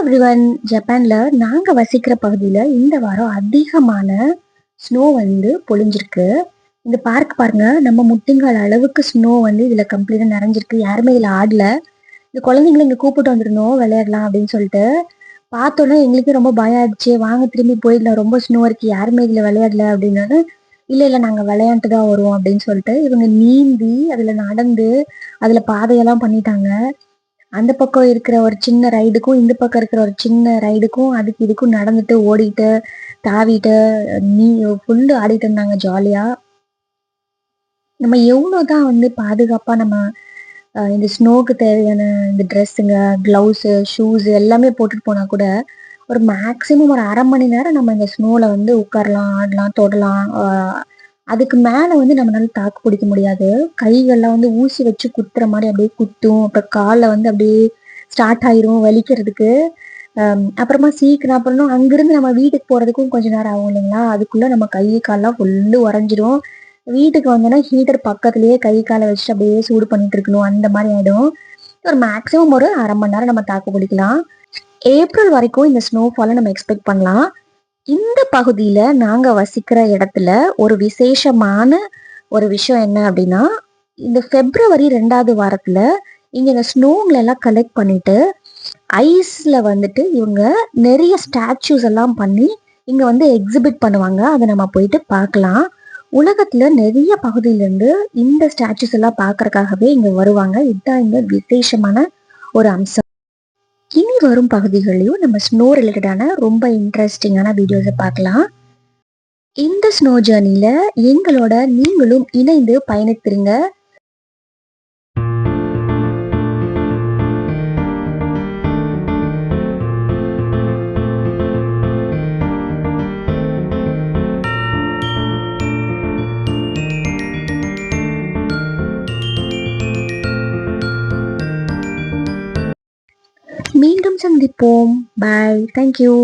Everyone ஜப்பானில் நாங்கள் வசிக்கிற பகுதியில் இந்த வாரம் அதிகமான ஸ்னோ வந்து பொழிஞ்சிருக்கு. இந்த பார்க் பாருங்க நம்ம முட்டிங்கால் அளவுக்கு ஸ்னோ வந்து இதில் கம்ப்ளீட்டாக நிறைஞ்சிருக்கு. யாருமே இதில் ஆடல. இந்த குழந்தைங்களை இங்கே கூப்பிட்டு வந்துடணும் விளையாடலாம் அப்படின்னு சொல்லிட்டு. பார்த்தோன்னே எங்களுக்கே ரொம்ப பயம் ஆயிடுச்சு. வாங்க திரும்பி போயிடலாம் ரொம்ப ஸ்னோ இருக்குது யாருமே இதில் விளையாடல அப்படின்னு. இல்லை இல்லை நாங்கள் விளையாண்டு தான் வருவோம் அப்படின்னு சொல்லிட்டு இவங்க நீந்தி அதில் நடந்து அதில் பாதையெல்லாம் பண்ணிட்டாங்க. அந்த பக்கம் இருக்கிற ஒரு சின்ன ரைடுக்கும் இந்த பக்கம் இருக்கிற ஒரு சின்ன ரைடுக்கும் அதுக்கு இதுக்கும் நடந்துட்டு ஓடிட்டு தாவிட்டு நீ ஃபுல்லு ஆடிட்டு இருந்தாங்க ஜாலியா நம்ம எவ்வளோதான் வந்து பாதுகாப்பா நம்ம இந்த ஸ்னோக்கு தேவையான இந்த ட்ரெஸ்ஸுங்க க்ளவுஸு ஷூஸ் எல்லாமே போட்டுட்டு போனா கூட ஒரு மேக்ஸிமம் ஒரு அரை மணி நேரம் நம்ம இந்த ஸ்னோவில் வந்து உட்காரலாம் ஆடலாம் தொடலாம் அஹ், அதுக்கு மேல வந்து நம்மளால தாக்கு பிடிக்க முடியாது. கைகள்லாம் வந்து ஊசி வச்சு குத்துற மாதிரி அப்படியே குத்தும். அப்புறம் காலில் வந்து அப்படியே ஸ்டார்ட் ஆயிரும் வலிக்கிறதுக்கு. அப்புறமா சீக்கிரம் அப்புறம் அங்கிருந்து நம்ம வீட்டுக்கு போறதுக்கும் கொஞ்ச நேரம் ஆகும் இல்லைங்களா? அதுக்குள்ள நம்ம கை காலெல்லாம் ஃபுல்லு உறைஞ்சிரும். வீட்டுக்கு வந்தோன்னா ஹீட்டர் பக்கத்துலயே கை காலை வச்சுட்டு அப்படியே சூடு பண்ணிட்டு இருக்கணும். அந்த மாதிரி ஆயிடும். ஒரு மேக்ஸிமம் ஒரு அரை மணி நேரம் நம்ம தாக்கு பிடிக்கலாம். ஏப்ரல் வரைக்கும் இந்த ஸ்னோஃபாலை நம்ம எக்ஸ்பெக்ட் பண்ணலாம். இந்த பகுதியில நாங்க வசிக்கிற இடத்துல ஒரு விசேஷமான ஒரு விஷயம் என்ன அப்படின்னா இந்த பிப்ரவரி ரெண்டாவது வாரத்துல இங்க இந்த ஸ்னோங்களை எல்லாம் கலெக்ட் பண்ணிட்டு ஐஸ்ல வந்துட்டு இவங்க நிறைய ஸ்டாச்சூஸ் எல்லாம் பண்ணி இங்க வந்து எக்ஸிபிட் பண்ணுவாங்க. அதை நம்ம போயிட்டு பார்க்கலாம். உலகத்துல நிறைய பகுதியிலேருந்து இந்த ஸ்டாச்சூஸ் எல்லாம் பார்க்கறக்காகவே இங்க வருவாங்க. இதுதான் இங்க விசேஷமான ஒரு அம்சம். இனி வரும் பகுதிகளையும் நம்ம ஸ்னோ ரிலேட்டடான ரொம்ப இன்ட்ரெஸ்டிங்கான வீடியோஸை பார்க்கலாம். இந்த ஸ்னோ ஜேர்னியில் எங்களோட நீங்களும் இணைந்து பயணித்திருங்க. மீண்டும் சந்திப்போம். Bye thank you